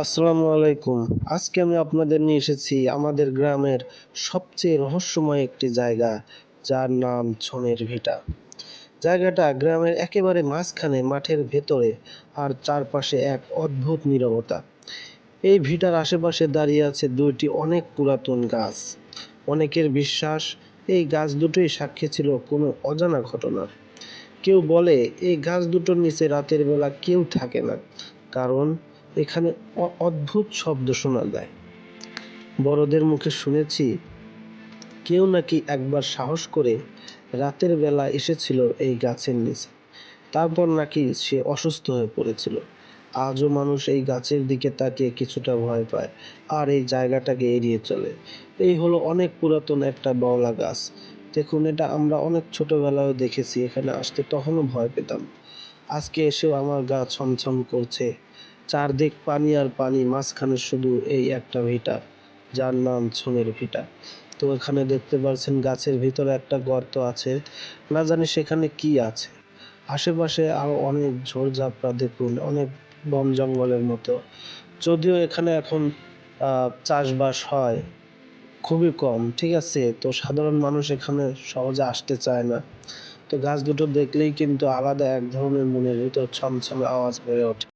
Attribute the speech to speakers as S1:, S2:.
S1: আসসালামু আলাইকুম। আজকে আমি আপনাদের নিয়ে এসেছি আমাদের গ্রামের সবচেয়ে রহস্যময় একটি জায়গা, যার নাম ছনের ভিটা। জায়গাটা গ্রামের একেবারে মাঝখানে মাঠের ভেতরে আর চারপাশে এক অদ্ভুত নীরবতা। এই ভিটার আশেপাশে দাঁড়িয়ে আছে দুইটি অনেক পুরাতন গাছ। অনেকের বিশ্বাস, এই গাছ দুটোই সাক্ষী ছিল কোনো অজানা ঘটনার। কেউ বলে, এই গাছ দুটোর নিচে রাতের বেলা কেউ থাকে না, কারণ এখানে অদ্ভুত শব্দ শোনা যায়। বড়দের মুখে শুনেছি কেউ নাকি একবার সাহস করে রাতের বেলা এসেছিল এই গাছের নিচে। তারপর নাকি সে অসুস্থ হয়ে পড়েছিল। আজও মানুষ এই গাছের দিকে তাকিয়ে কিছুটা ভয় পায় আর এই জায়গাটাকে এড়িয়ে চলে। এই হলো অনেক পুরাতন একটা বওলা গাছ। দেখুন, এটা আমরা অনেক ছোটবেলায় দেখেছি, এখানে আসতে তখনও ভয় পেতাম। আজকে এসেও আমার গা ছমছম করছে। চারদিক পানি আর পানি, মাঝখানে শুধু এই একটা ভিটা, যার নাম ছুনের ভিটা। তো এখানে দেখতে পাচ্ছেন গাছের ভিতরে একটা গর্ত আছে। না জানি সেখানে কি আছে। আশেপাশে আরও অনেক ঝোড়ঝাপড়া দেখুন, অনেক বন জঙ্গলের মতো। যদিও এখানে এখন চাষবাস হয়, খুবই কম, ঠিক আছে? তো সাধারণ মানুষ এখানে সহজে আসতে চায় না। তো গাছ দুটো দেখলেই কিন্তু আলাদা এক ধরনের মনের ভিতর ছমছমে আওয়াজ বেড়ে ওঠে।